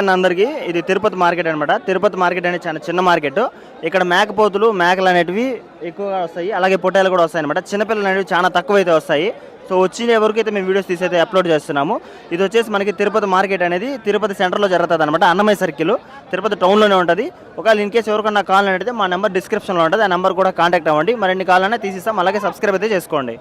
అన్న అందరికీ ఇది తిరుపతి మార్కెట్ అనమాట తిరుపతి మార్కెట్ అనేది చాలా చిన్న మార్కెట్. ఇక్కడ మేకపోతులు మేకలు అనేటివి ఎక్కువగా వస్తాయి. అలాగే పొట్టేలు కూడా వస్తాయి అనమాట చిన్నపిల్లలు అనేవి చాలా తక్కువ అయితే వస్తాయి. సో వచ్చిన వరకు అయితే మేము వీడియోస్ తీసి అయితే అప్లోడ్ చేస్తున్నాము. ఇది వచ్చేసి మనకి తిరుపతి మార్కెట్ అనేది తిరుపతి సెంటర్లో జరుగుతుంది అనమాట అన్నమయ్య సర్కిల్. తిరుపతి టౌన్లోనే ఉంటుంది. ఒకవేళ ఇన్ కేసు ఎవరికన్నా కాల్ అడిగితే మా నెంబర్ డిస్క్రిప్షన్లో ఉంటుంది. ఆ నెంబర్ కూడా కాంటాక్ట్ అవ్వండి. మరిన్ని కాల్ అయినా తీసిస్తాం. అలాగే సబ్స్క్రైబ్ అయితే చేసుకోండి.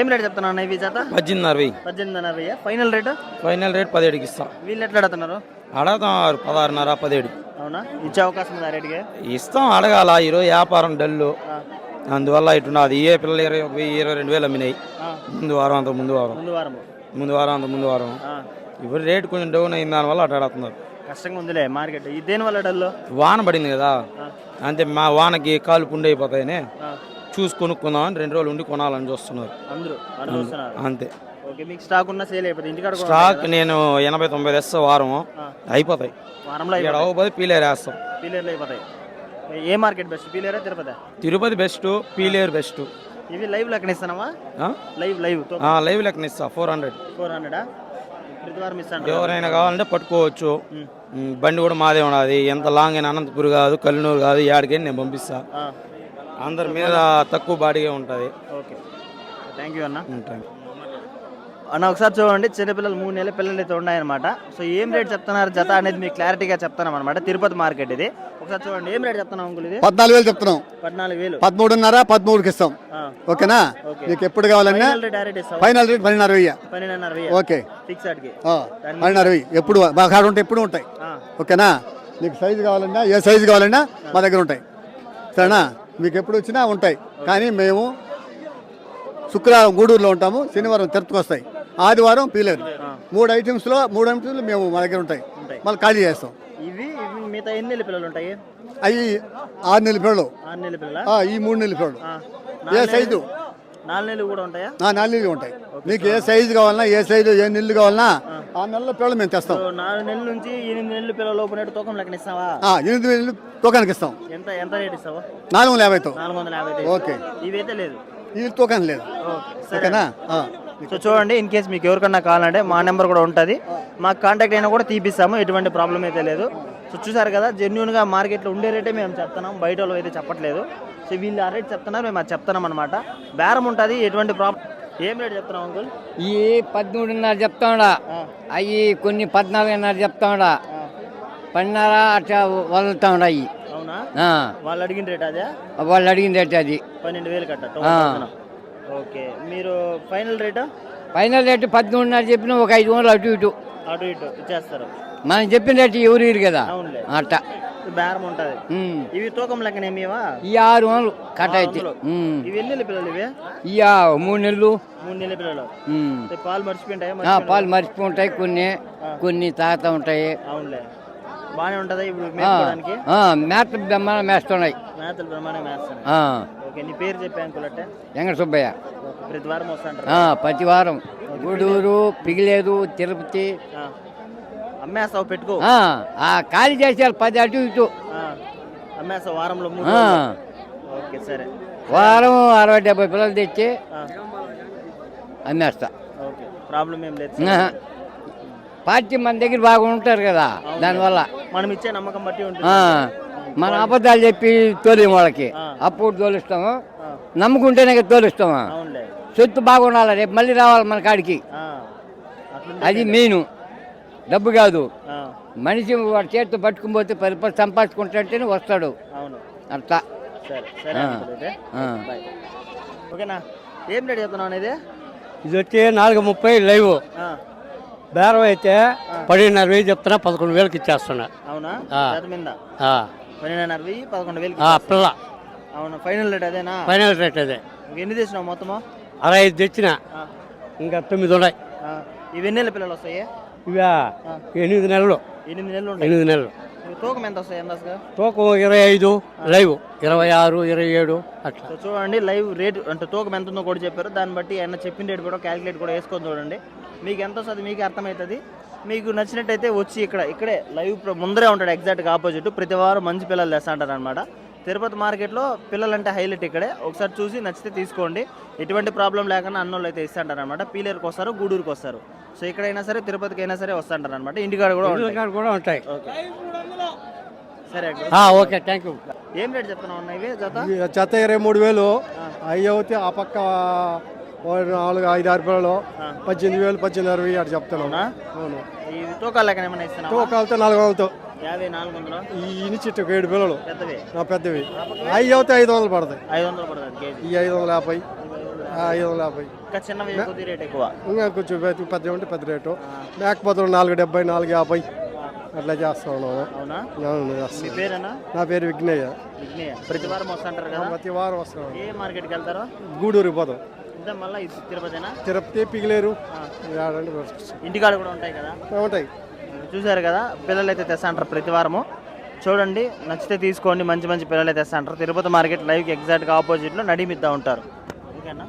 ఏం రేట్ చెప్తున్నాను ఇవి చేత పద్దెనిమిది అరవై. పద్దెనిమిది అరవై ఫైనల్ రేటు ఫైనల్ రేట్ పదిహేడుకి ఇస్తాం. వీళ్ళు ఎట్లా అడుగుతున్నారు? అడగతాం పదహారున్నర పదిహేడు. అవునా? ఇచ్చే అవకాశం ఉంది ఆ రేటుకి? ఇస్తాం అడగాల. ఈరోజు వ్యాపారం డల్లు. అందువల్ల ఇటున్నది. ఏ పిల్లలు ఇరవై ఒక వెయ్యి ఇరవై రెండు వేలు అమ్మినాయి. ముందు వారం అంత ముందు వారం. ముందు వారం అంత ముందు వారం. ఇప్పుడు రేట్ కొంచెం డౌన్ అయిన దానివల్ల అటు అడుగుతున్నారు. కష్టంగా ఉందిలే మార్కెట్. దేని వల్ల డల్లు? వాన పడింది కదా. అంతే మా వానకి కాలు పుండు అయిపోతాయని ఆ. చూసి కొనుక్కుందామని రెండు రోజులు ఉండి కొనాలని చూస్తున్నారు. అందరూ అంతే. ఓకే మీకు స్టాక్ ఉన్న సేల్ అయిపోతుంది ఇంటికాడ కూడా స్టాక్ నేను ఎనభై తొంభై తెస్తా వారం ఆ. అయిపోతాయి. వారంలో ఇక్కడ అవ్వకపోతే పీలేరు వేస్తాం. పీలేర్లు అయిపోతాయి. ఏ మార్కెట్ బెస్ట్ పీలేరా తిరుపతి? తిరుపతి బెస్ట్ పీలేరు బెస్ట్ ఇవి లైవ్ లెక్కన ఇస్తానమ్మా. Live live. లైవ్ లెక్కన ఇస్తా ఫోర్ హండ్రెడ్ ఫోర్ హండ్రెడా ప్రతి వారం ఇస్తాను ఎవరైనా కావాలంటే పట్టుకోవచ్చు. ఉమ్, బండి కూడా మాదే ఉన్నది ఎంత లాంగ్ అయినా అనంతపురం కాదు కల్లూరు కాదు యాడికైనా నేను పంపిస్తా. అందరి మీద తక్కువ బాడీగా ఉంటుంది. ఓకే. థ్యాంక్ యూ అన్న. ఉంటాయి అన్న ఒకసారి చూడండి చిన్నపిల్లలు మూడు నెలల పిల్లలు అయితే ఉన్నాయన్నమాట. సో ఏం రేట్ చెప్తున్నారు జత అనేది మీకు క్లారిటీగా చెప్తాను అనమాట తిరుపతి మార్కెట్ ఇది. ఒకసారి చూడండి ఏం రేట్ చెప్తున్నాం అంకుల్ ఇది? పద్నాలుగు వేలు చెప్తున్నాం. పద్నాలుగు వేలు. పదమూడున్నర పదమూడుకి ఇస్తాం. ఓకేనా? ఓకే. మీకు ఎప్పుడు కావాలన్నా ఫైనల్ రేట్ డైరెక్ట్ ఇస్తాం ఫైనల్ రేట్ పన్నెండున్నర వెయ్యి. పన్నెండున్నర వెయ్యి. ఓకే. ఫిక్స్ అడిగి పన్నెండున్నర వెయ్యి. ఎప్పుడు మా కాడ ఉంటాయి ఎప్పుడు ఉంటాయి. ఓకేనా? మీకు సైజు కావాలన్నా ఏ సైజు కావాలన్నా మా దగ్గర ఉంటాయి. సరేనా? మీకు ఎప్పుడు వచ్చినా ఉంటాయి. కానీ మేము శుక్రవారం గూడూరులో ఉంటాము శనివారం తిరుపతికి వస్తాయి ఆదివారం పీలేరు. మూడు ఐటమ్స్లో మూడు ఐటమ్స్లో మేము మా దగ్గర ఉంటాయి. మళ్ళీ ఖాళీ చేస్తాం. ఇవి మిగతా ఎన్ని నెలల పిల్లలు ఉంటాయి? అవి ఆరు నెలల పిల్లలు. ఆరు నెలల పిల్లల? ఆ, ఈ మూడు నెలల పిల్లలు. ఏ సైజు? నాలుగు నెలలు కూడా ఉంటాయా? నాలుగు నెలలు ఉంటాయి. మీకు ఏ సైజు కావాలన్నా ఏ సైజు ఏ నెలలు కావాలన్నా ఆ నెలలో పిల్లలు మేము తెస్తాం. నాలుగు నెలల నుంచి ఎనిమిది నెలల పిల్లల లోపు నేటు తూకం లెక్కన ఇస్తావా ఎనిమిది నెలలు తూకానికి ఇస్తాం. ఎంత ఎంత రేట్ ఇస్తావా? నాలుగు వందల యాభైతో. నాలుగు వందల యాభై ఓకే. ఇవైతే లేదు. ఈ తూకానికి లేదు. ఓకేనా. సో చూడండి ఇన్ కేస్ మీకు ఎవరికన్నా కావాలంటే మా నెంబర్ కూడా ఉంటుంది. మాకు కాంటాక్ట్ అయినా కూడా తీపిస్తాము ఎటువంటి ప్రాబ్లం అయితే లేదు. సో చూసారు కదా జెన్యున్గా మార్కెట్లో ఉండే రేటే మేము చెప్తున్నాం బయట వాళ్ళు అయితే చెప్పట్లేదు. సో వీళ్ళు ఆ రేట్ చెప్తున్నారు మేము అది చెప్తున్నాం అనమాట బేరం ఉంటుంది ఎటువంటి ప్రాబ్లం ఏం రేట్ చెప్తున్నాం అంకుల్? ఈ పదమూడున్నర చెప్తాడా? అవి కొన్ని పద్నాలుగున్నర చెప్తాడా? పన్నెండున్నర అట్లా వదులుతాడా అవి అవునా? వాళ్ళు అడిగిన రేట్ అదే? వాళ్ళు అడిగిన రేట్ అది. పన్నెండు వేలు కట్ట. ఓకే. మీరు ఫైనల్ రేటు? ఫైనల్ రేటు పదమూడున్నర చెప్పిన ఒక ఐదు వందలు అటు ఇటు. అటు ఇటు ఇచ్చేస్తారు. మనం చెప్పిన రేటు ఎవరు కదా. అట్ట. బేరం ఉంటుంది. ఇవి తూకం లెక్కనేమివా ఈ ఆరు వందలు కట్ అయితే. ఇవి ఎన్ని నెలల పిల్లలు ఇవి? ఈ మూడు నెలలు. మూడు నెలల పిల్లలు. పాలు మర్చిపోయింటాయా? పాలు మర్చిపోయి కొన్ని. కొన్ని తాగుతూ ఉంటాయి. అవునులే. బాగానే ఉంటుందా ఇప్పుడు మేత బ్రహ్మాండం మేస్తున్నాయి. మేతలు వేస్తాను ఆ, ఓకే నీ పేరు చెప్పి అంకుల్ అంటే వెంకట సుబ్బయ్య. ప్రతి వారం వస్తాంటారు ప్రతి వారం. గూడూరు పిగిలేరు తిరుపతి. అమ్మేస్తావు పెట్టుకో. ఆ, ఖాళీ చేసేయాలి పది అటు ఇటు. అమ్మేస్తావు వారంలో. ఓకే సరే. వారం అరవై డెబ్బై పిల్లలు తెచ్చి. అమ్మేస్తా. ఓకే ప్రాబ్లం ఏం లేదు పార్టీ మన దగ్గర బాగా ఉంటారు కదా దానివల్ల. మనం ఇచ్చే నమ్మకం బట్టి మన అబద్ధాలు చెప్పి తోలి వాళ్ళకి. అప్పుడు తోలుస్తాము. నమ్ముకుంటేనే తోలుస్తాము. సొత్తు బాగుండాలి రేపు మళ్ళీ రావాలి మన కాడికి. అది మెయిన్. డబ్బు కాదు. ఆ. మనిషి వాడి చేతితో పట్టుకుని పోతే పది రూపాయలు సంపాదించుకుంటుంటేనే వస్తాడు. బాయ్. ఓకేనా? ఏం రేట్ చెప్తున్నావు అనేది? ఇది వచ్చి నాలుగు ముప్పై లైవ్. బేరం అయితే పన్నెండున్నర వెయ్యి చెప్తున్నా పదకొండు వేలకి ఇచ్చేస్తున్నా. అవునా? వెయ్యి పదకొండు వేలు పిల్ల. అవును ఫైనల్ రేట్ అదేనా? ఫైనల్ రేట్ అదే. ఇంక ఎన్ని తెచ్చినావు మొత్తము? అరవై ఐదు తెచ్చిన. ఇంకా తొమ్మిది ఉన్నాయి. ఇవి ఎన్ని పిల్లలు వస్తాయి? ఇవా ఎనిమిది నెలలు. ఎనిమిది నెలలు ఎనిమిది నెలలు. తూకం ఎంత వస్తాయి తూకం ఇరవై ఐదు లైవ్ ఇరవై ఆరు ఇరవై ఏడు అట్లా చూడండి లైవ్ రేట్ అంటే తూకం ఎంత ఉందో కూడా చెప్పారు. దాన్ని బట్టి ఆయన చెప్పిన రేట్ కూడా క్యాలిక్యులేట్ కూడా వేసుకొని చూడండి. మీకు ఎంత వస్తుంది? మీకు అర్థమవుతుంది. మీకు నచ్చినట్టయితే వచ్చి ఇక్కడ ఇక్కడే లైవ్ ముందరే ఉంటాడు ఎగ్జాక్ట్గా ఆపోజిట్ ప్రతి వారం మంచి పిల్లలు తెస్తా అంటారు అనమాట తిరుపతి మార్కెట్లో పిల్లలంటే హైలైట్ ఇక్కడే. ఒకసారి చూసి నచ్చితే తీసుకోండి. ఎటువంటి ప్రాబ్లం లేకుండా అన్నోళ్ళు అయితే ఇస్తాంటారు అనమాట పీలేరుకి వస్తారు గూడూరుకి వస్తారు. సో ఎక్కడైనా సరే తిరుపతికి అయినా సరే వస్తాంటారు అనమాట ఇంటికాడ కూడా ఉంటాయి. కూడా ఉంటాయి. సరే ఓకే థ్యాంక్ యూ ఏం రేట్ చెప్తున్నావు అన్న ఇవి? జత? చెత్త ఇరవై మూడు వేలు. అవి అవుతే ఆ పక్క ఓ నాలుగు ఐదు ఆరు పిల్లలు పద్దెనిమిది వేలు పద్దెనిమిది అరవై అటు చెప్తున్నాం. అవునా? అవును. ఇది తూకాలు లెక్కన ఏమైనా ఇస్తున్నావా? తూకాలతో నాలుగు వందలతో. యాభై నాలుగు వందలు? ఈ ఇని చెట్టు ఏడు పిల్లలు. పెద్దవి? నా పెద్దవి. అవి అవుతే ఐదు వందలు పడతాయి. ఐదు వందలు పడుతుంది కేజీ. ఈ ఐదు వందల యాభై ఐదు వందల యాభై. ఇంకా చిన్నవి కొద్ది రేట్ ఎక్కువ? ఇంకా కొంచెం పెద్ద పెద్ద ఉంటే పెద్ద రేటు. మేకపోతే నాలుగు డెబ్బై నాలుగు యాభై. అట్లా చేస్తా ఉన్నాము. అవునా? అవును, మీ చేస్తాం. పేరేనా? నా పేరు విఘ్నయ్య. విఘ్నేయ ప్రతి వారం వస్తుంటారు కదా? ప్రతి వారం వస్తాం. ఏ మార్కెట్కి వెళ్తారో? గూడూరు పోతాం. మళ్ళీ తిరుపతినా? తిరుపతి పిగిలేరు. ఇంటికాడ కూడా ఉంటాయి కదా? ఉంటాయి. చూశారు కదా పిల్లలు అయితే తెస్తాంటారు ప్రతి వారము. చూడండి నచ్చితే తీసుకోండి మంచి మంచి పిల్లలు అయితే తెస్తాంటారు. తిరుపతి మార్కెట్ లైవ్కి ఎగ్జాక్ట్గా ఆపోజిట్లో నడిమిద్దా ఉంటారు. ఓకేనా?